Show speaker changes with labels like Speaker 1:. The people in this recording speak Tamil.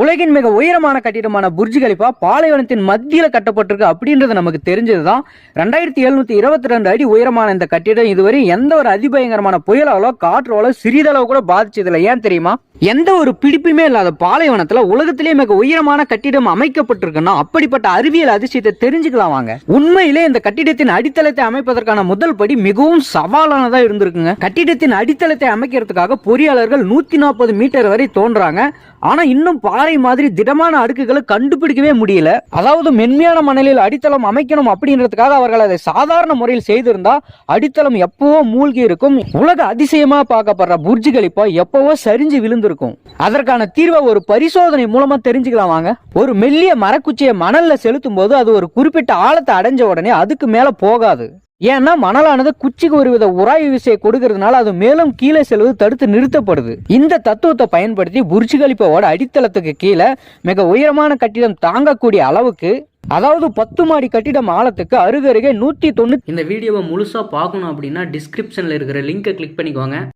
Speaker 1: உலகின் மிக உயரமான கட்டிடமான புர்ஜ் கலிஃபா பாலைவனத்தின் மத்தியில் கட்டப்பட்டிருக்கு அப்படின்றது நமக்கு தெரிஞ்சது தான் ரெண்டாயிரத்தி எழுநூத்தி இருபத்தி ரெண்டு அடி உயரமான இந்த கட்டிடம் இதுவரை எந்த ஒரு அதிபயங்கரமான புயலாலோ காற்றாலோ சிறிதளவு கூட பாதிச்சதில்லை. ஏன் தெரியுமா? எந்த ஒரு பிடிப்புமே இல்லாத பாலைவனத்துல உலகத்திலேயே மிக உயரமான கட்டிடம் அமைக்கப்பட்டிருக்குன்னா அப்படிப்பட்ட அறிவியல் அதிசயத்தை தெரிஞ்சுக்கலாம் வாங்க. உண்மையிலே இந்த கட்டிடத்தின் அடித்தளத்தை அமைப்பதற்கான முதல் படி மிகவும் சவாலானதா இருந்திருக்குங்க. கட்டிடத்தின் அடித்தளத்தை அமைக்கிறதுக்காக பொறியாளர்கள் நூத்தி நாற்பது மீட்டர் வரை தோன்றாங்க. ஆனா இன்னும் பாறை மாதிரி திடமான அடுக்குகளை கண்டுபிடிக்கவே முடியல. அதாவது மென்மையான மணலில் அடித்தளம் அமைக்கணும் அப்படின்றதுக்காக அவர்கள் அதை சாதாரண முறையில் செய்திருந்தா அடித்தளம் எப்பவோ மூழ்கி இருக்கும். உலக அதிசயமா பார்க்கப்படுற புர்ஜ் கலிப்பா எப்பவோ சரிஞ்சு விழுந்திருக்கும். அதற்கான தீர்வை ஒரு பரிசோதனை மூலமா தெரிஞ்சுக்கலாம் வாங்க. ஒரு மெல்லிய மரக்குச்சியை மணல்ல செலுத்தும் போது அது ஒரு குறிப்பிட்ட ஆழத்தை அடைஞ்ச உடனே அதுக்கு மேல போகாது. ஏன்னா மணலானது குச்சிக்கு ஒரு வித உராய்வு விசையை கொடுக்கறதுனால அது மேலும் கீழே செல்வது தடுத்து நிறுத்தப்படுது. இந்த தத்துவத்தை பயன்படுத்தி புர்ஜ் கலிப்பாவோட அடித்தளத்துக்கு கீழே மிக உயரமான கட்டிடம் தாங்கக்கூடிய அளவுக்கு அதாவது பத்து மாடி கட்டிடம் ஆழத்துக்கு அருகருகே நூத்தி தொண்ணூத்தி
Speaker 2: இந்த வீடியோவை முழுசாக பார்க்கணும் அப்படின்னா டிஸ்கிரிப்ஷனில் இருக்கிற லிங்கை கிளிக் பண்ணிக்கோங்க.